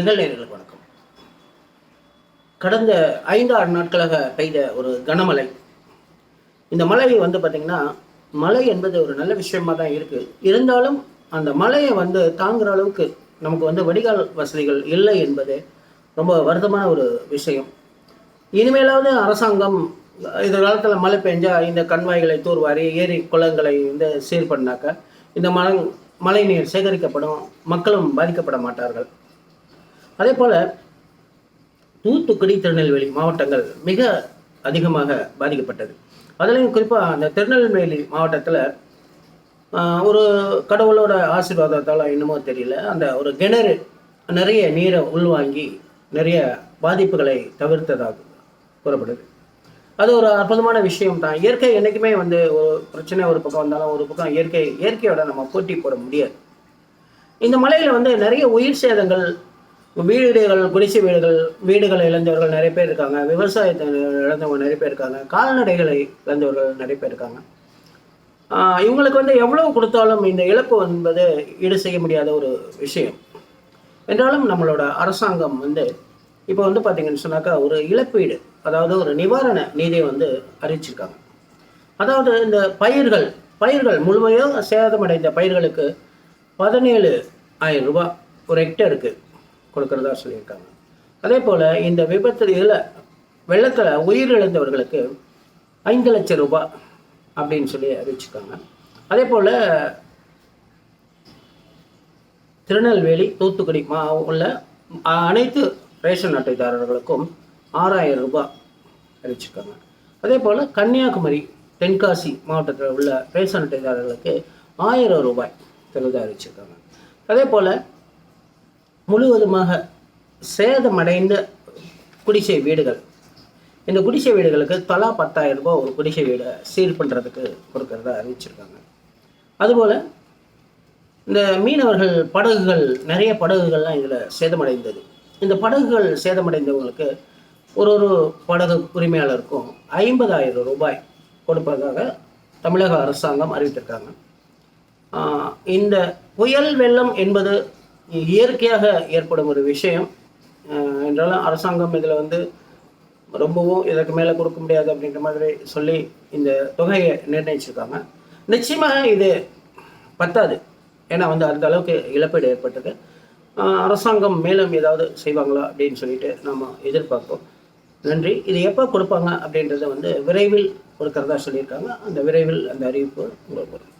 நிகழ்நேர்களுக்கு வணக்கம். கடந்த ஐந்து ஆறு நாட்களாக பெய்த ஒரு கனமழை. இந்த மழை வந்து பார்த்திங்கன்னா மழை என்பது ஒரு நல்ல விஷயமா தான் இருக்குது இருந்தாலும் அந்த மழையை வந்து தாங்குற அளவுக்கு நமக்கு வந்து வடிகால் வசதிகள் இல்லை என்பது ரொம்ப வருத்தமான ஒரு விஷயம். இனிமேலாவது அரசாங்கம் எதிர்காலத்தில் மழை பெஞ்சா இந்த கண்வாய்களை தூர்வாரி ஏரி குளங்களை வந்து சீர் பண்ணாக்க இந்த மழை மழை நீர் சேகரிக்கப்படும் மக்களும் பாதிக்கப்பட மாட்டார்கள். அதே போல் தூத்துக்குடி திருநெல்வேலி மாவட்டங்கள் மிக அதிகமாக பாதிக்கப்பட்டது. அதுலேயும் குறிப்பாக அந்த திருநெல்வேலி மாவட்டத்தில் ஒரு கடவுளோட ஆசீர்வாதத்தால் என்னமோ தெரியல அந்த ஒரு கிணறு நிறைய நீரை உள்வாங்கி நிறைய பாதிப்புகளை தவிர்த்ததாக கூறப்படுது. அது ஒரு அற்புதமான விஷயம் தான். இயற்கை என்றைக்குமே வந்து ஒரு பிரச்சனை ஒரு பக்கம் வந்தாலும் ஒரு பக்கம் இயற்கை இயற்கையோட நம்ம போட்டி போட முடியாது. இந்த மலையில் வந்து நிறைய உயிர் சேதங்கள் வீடுகள் குடிசை வீடுகள் வீடுகளை இழந்தவர்கள் நிறைய பேர் இருக்காங்க. விவசாயத்தை இழந்தவங்க நிறைய பேர் இருக்காங்க. கால்நடைகளை இழந்தவர்கள் நிறைய பேர் இருக்காங்க. இவங்களுக்கு வந்து எவ்வளவு கொடுத்தாலும் இந்த இழப்பு என்பது ஈடு செய்ய முடியாத ஒரு விஷயம். என்றாலும் நம்மளோட அரசாங்கம் வந்து இப்போ வந்து பார்த்தீங்கன்னு சொன்னாக்கா ஒரு இழப்பீடு அதாவது ஒரு நிவாரண நிதியை வந்து அறிவிச்சிருக்காங்க. அதாவது இந்த பயிர்கள் பயிர்கள் முழுமையாக சேதமடைந்த பயிர்களுக்கு பதினேழு ஆயிரம் ரூபாய் ஒரு ஹெக்டருக்கு கொடுக்கறதா சொல்லியிருக்காங்க. அதே போல் இந்த விபத்தில் இதில் வெள்ளத்தில் உயிரிழந்தவர்களுக்கு ஐந்து லட்சம் ரூபாய் அப்படின்னு சொல்லி அறிவிச்சிருக்காங்க. அதே போல் திருநெல்வேலி தூத்துக்குடி மா உள்ள அனைத்து ரேஷன் அட்டைதாரர்களுக்கும் ஆறாயிரம் ரூபாய் அறிவிச்சிருக்காங்க. அதே போல் கன்னியாகுமரி தென்காசி மாவட்டத்தில் உள்ள ரேஷன் அட்டைதாரர்களுக்கு ஆயிரம் ரூபாய் தருவதாக அறிவிச்சிருக்காங்க. அதே போல் முழுவதுமாக சேதமடைந்த குடிசை வீடுகள். இந்த குடிசை வீடுகளுக்கு தலா பத்தாயிரம் ரூபாய் ஒரு குடிசை வீடை சீல் பண்ணுறதுக்கு கொடுக்கறதா அறிவிச்சிருக்காங்க. அதுபோல் இந்த மீனவர்கள் படகுகள் நிறைய படகுகள்லாம் இதில் சேதமடைந்தது. இந்த படகுகள் சேதமடைந்தவங்களுக்கு ஒரு ஒரு படகு உரிமையாளருக்கும் ஐம்பதாயிரம் ரூபாய் கொடுப்பதாக தமிழக அரசாங்கம் அறிவித்திருக்காங்க. இந்த புயல் வெள்ளம் என்பது இயற்கையாக ஏற்படும் ஒரு விஷயம். என்றாலும் அரசாங்கம் இதில் வந்து ரொம்பவும் இதற்கு மேலே கொடுக்க முடியாது அப்படின்ற மாதிரி சொல்லி இந்த தொகையை நிர்ணயிச்சிருக்காங்க. நிச்சயமாக இது பத்தாது. ஏன்னா வந்து அந்த அளவுக்கு இழப்பீடு ஏற்பட்டது. அரசாங்கம் மேலும் ஏதாவது செய்வாங்களா அப்படின்னு சொல்லிட்டு நம்ம எதிர்பார்ப்போம். நன்றி. இது எப்போ கொடுப்பாங்க அப்படின்றத வந்து விரைவில் கொடுக்கறதா சொல்லியிருக்காங்க. அந்த விரைவில் அந்த அறிவிப்பு உங்களுக்கு வரும்.